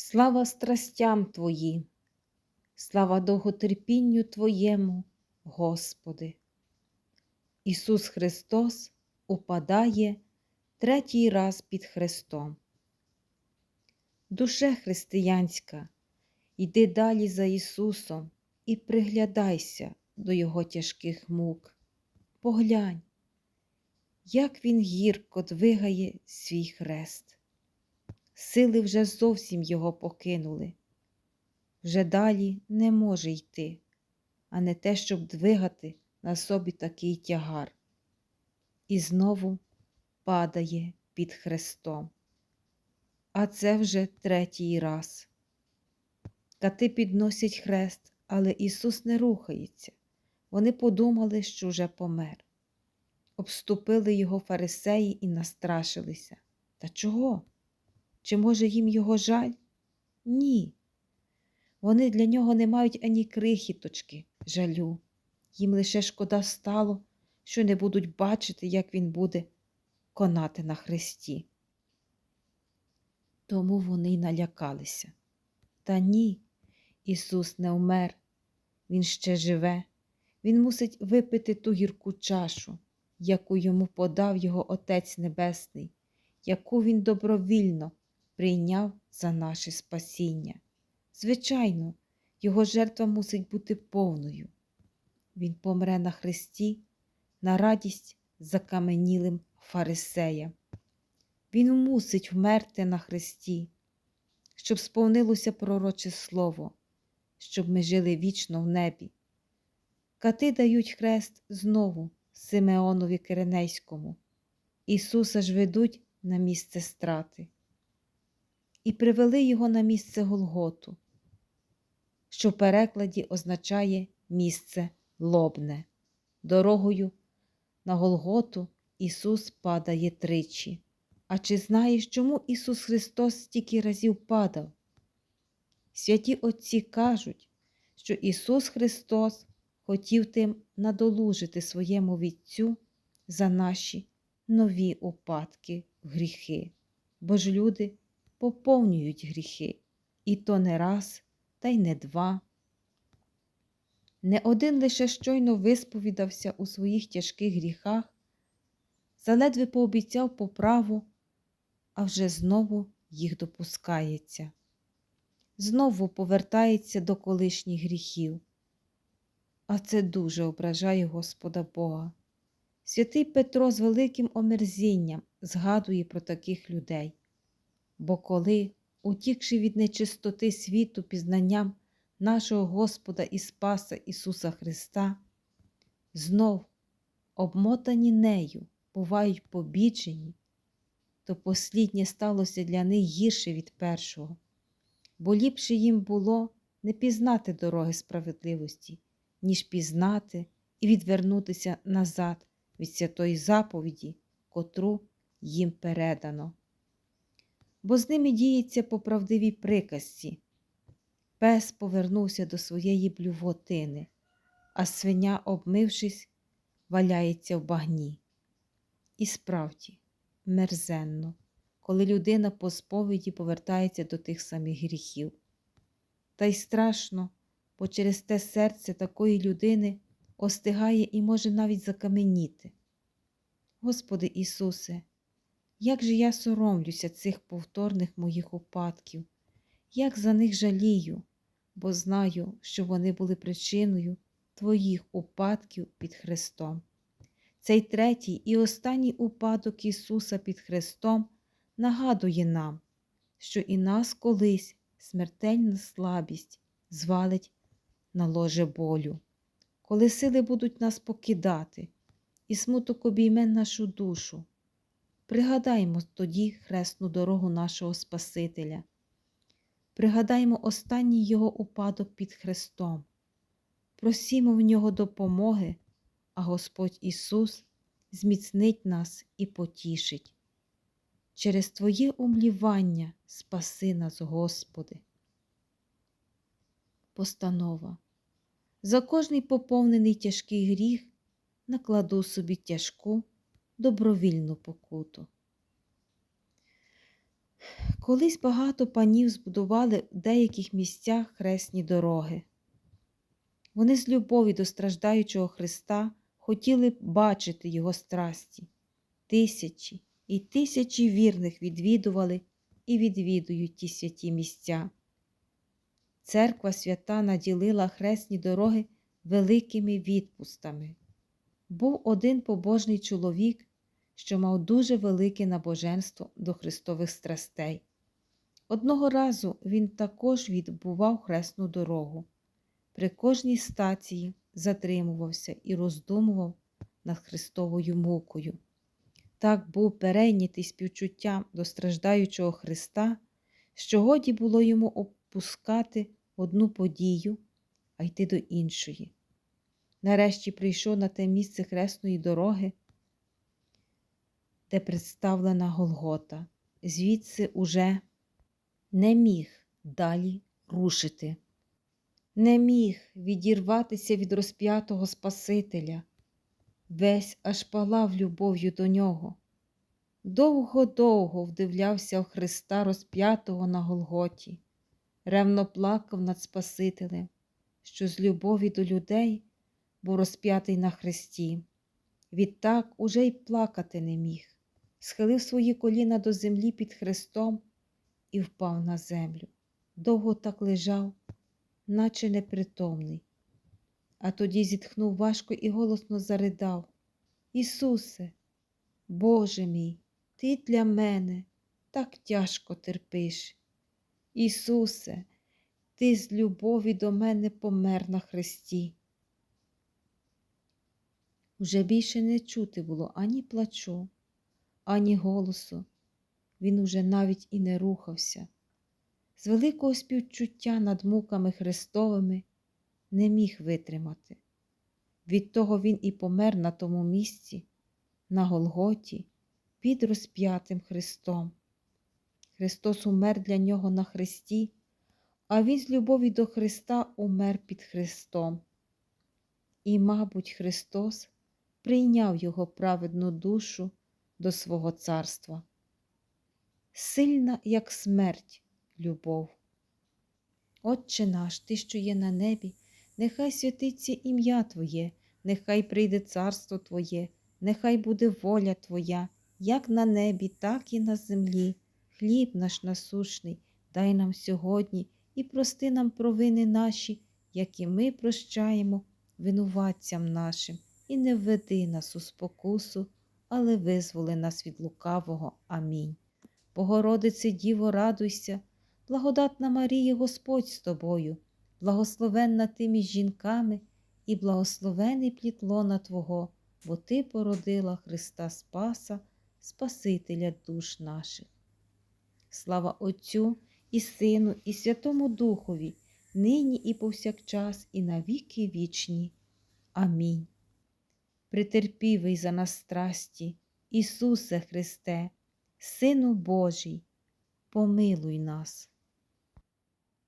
Слава страстям Твоїм, слава довготерпінню Твоєму, Господи. Ісус Христос упадає третій раз під Христом. Душе християнська, йди далі за Ісусом і приглядайся до Його тяжких мук. Поглянь, як Він гірко двигає свій хрест. Сили вже зовсім його покинули. Вже далі не може йти, а не те, щоб двигати на собі такий тягар. І знову падає під хрестом. А це вже третій раз. Кати підносять хрест, але Ісус не рухається. Вони подумали, що вже помер. Обступили його фарисеї і настрашилися. Та чого? Чи може їм його жаль? Ні. Вони для нього не мають ані крихіточки жалю. Їм лише шкода стало, що не будуть бачити, як він буде конати на хресті. Тому вони й налякалися. Та ні, Ісус не вмер, Він ще живе, Він мусить випити ту гірку чашу, яку йому подав його Отець Небесний, яку Він добровільно прийняв за наше спасіння. Звичайно, його жертва мусить бути повною. Він помре на хресті на радість закаменілим фарисеям. Він мусить вмерти на хресті, щоб сповнилося пророче слово, щоб ми жили вічно в небі. Кати дають хрест знову Симеонові Киренейському. Ісуса ж ведуть на місце страти і привели його на місце Голготу, що в перекладі означає місце лобне. Дорогою на Голготу Ісус падає тричі. А чи знаєш, чому Ісус Христос стільки разів падав? Святі Отці кажуть, що Ісус Христос хотів тим надолужити своєму Вітцю за наші нові упадки гріхи, бо ж люди поповнюють гріхи, і то не раз, та й не два. Не один лише щойно висповідався у своїх тяжких гріхах, заледве пообіцяв поправу, а вже знову їх допускається, знову повертається до колишніх гріхів. А це дуже ображає Господа Бога. Святий Петро з великим омерзінням згадує про таких людей. Бо коли, утікши від нечистоти світу пізнанням нашого Господа і Спаса Ісуса Христа, знов, обмотані нею, бувають побічені, то посліднє сталося для них гірше від першого, бо ліпше їм було не пізнати дороги справедливості, ніж пізнати і відвернутися назад від святої заповіді, котру їм передано бо з ними діється по правдивій приказці. Пес повернувся до своєї блювотини, а свиня, обмившись, валяється в багні. І справді, мерзенно, коли людина по сповіді повертається до тих самих гріхів. Та й страшно, бо через те серце такої людини остигає і може навіть закаменіти. Господи Ісусе, як же я соромлюся цих повторних моїх упадків, як за них жалію, бо знаю, що вони були причиною Твоїх упадків під Христом. Цей третій і останній упадок Ісуса під Христом нагадує нам, що і нас колись смертельна слабість звалить на ложе болю, коли сили будуть нас покидати, і смуток обійме нашу душу. Пригадаймо тоді хресну дорогу нашого Спасителя, пригадаймо останній Його упадок під Христом, просімо в Нього допомоги, а Господь Ісус зміцнить нас і потішить. Через Твоє умлівання спаси нас, Господи. Постанова. За кожний поповнений тяжкий гріх накладу собі тяжку добровільну покуту. Колись багато панів збудували в деяких місцях хресні дороги. Вони з любові до страждаючого Христа хотіли бачити Його страсті. Тисячі і тисячі вірних відвідували і відвідують ті святі місця. Церква свята наділила хресні дороги великими відпустами. Був один побожний чоловік, що мав дуже велике набоженство до Христових страстей. Одного разу він також відбував хресну дорогу. При кожній стації затримувався і роздумував над Христовою мукою. Так був перейнятий співчуттям до страждаючого Христа, що годі було йому опускати одну подію, а йти до іншої. Нарешті прийшов на те місце хресної дороги, де представлена Голгота, звідси уже не міг далі рушити, не міг відірватися від розп'ятого Спасителя, весь аж палав любов'ю до нього. Довго-довго вдивлявся в Христа розп'ятого на Голготі, ревно плакав над Спасителем, що з любові до людей був розп'ятий на хресті. Відтак уже й плакати не міг, схилив свої коліна до землі під хрестом і впав на землю. Довго так лежав, наче непритомний. А тоді зітхнув важко і голосно заридав Ісусе, Боже мій, Ти для мене так тяжко терпиш. Ісусе, Ти з любові до мене помер на хресті. Уже більше не чути було ані плачу, ані голосу. Він уже навіть і не рухався. З великого співчуття над муками Христовими не міг витримати. Від того він і помер на тому місці, на Голготі, під розп'ятим Христом. Христос умер для нього на хресті, а Він з любові до Христа умер під Христом. І, мабуть, Христос прийняв його праведну душу до свого царства. Сильна, як смерть, любов. Отче наш, Ти, що є на небі, нехай святиться ім'я Твоє, нехай прийде царство Твоє, нехай буде воля Твоя, як на небі, так і на землі. Хліб наш насушний, дай нам сьогодні і прости нам провини наші, як і ми прощаємо винуватцям нашим, і не введи нас у спокусу, але визволи нас від лукавого. Амінь. Богородице Діво, радуйся, благодатна Марія, Господь з тобою, благословенна ти між жінками і благословений плід лона Твого, бо Ти породила Христа Спаса, Спасителя душ наших. Слава Отцю і Сину, і Святому Духові, нині і повсякчас, і на віки вічні. Амінь. Притерпівий за нас страсті, Ісусе Христе, Сину Божий, помилуй нас.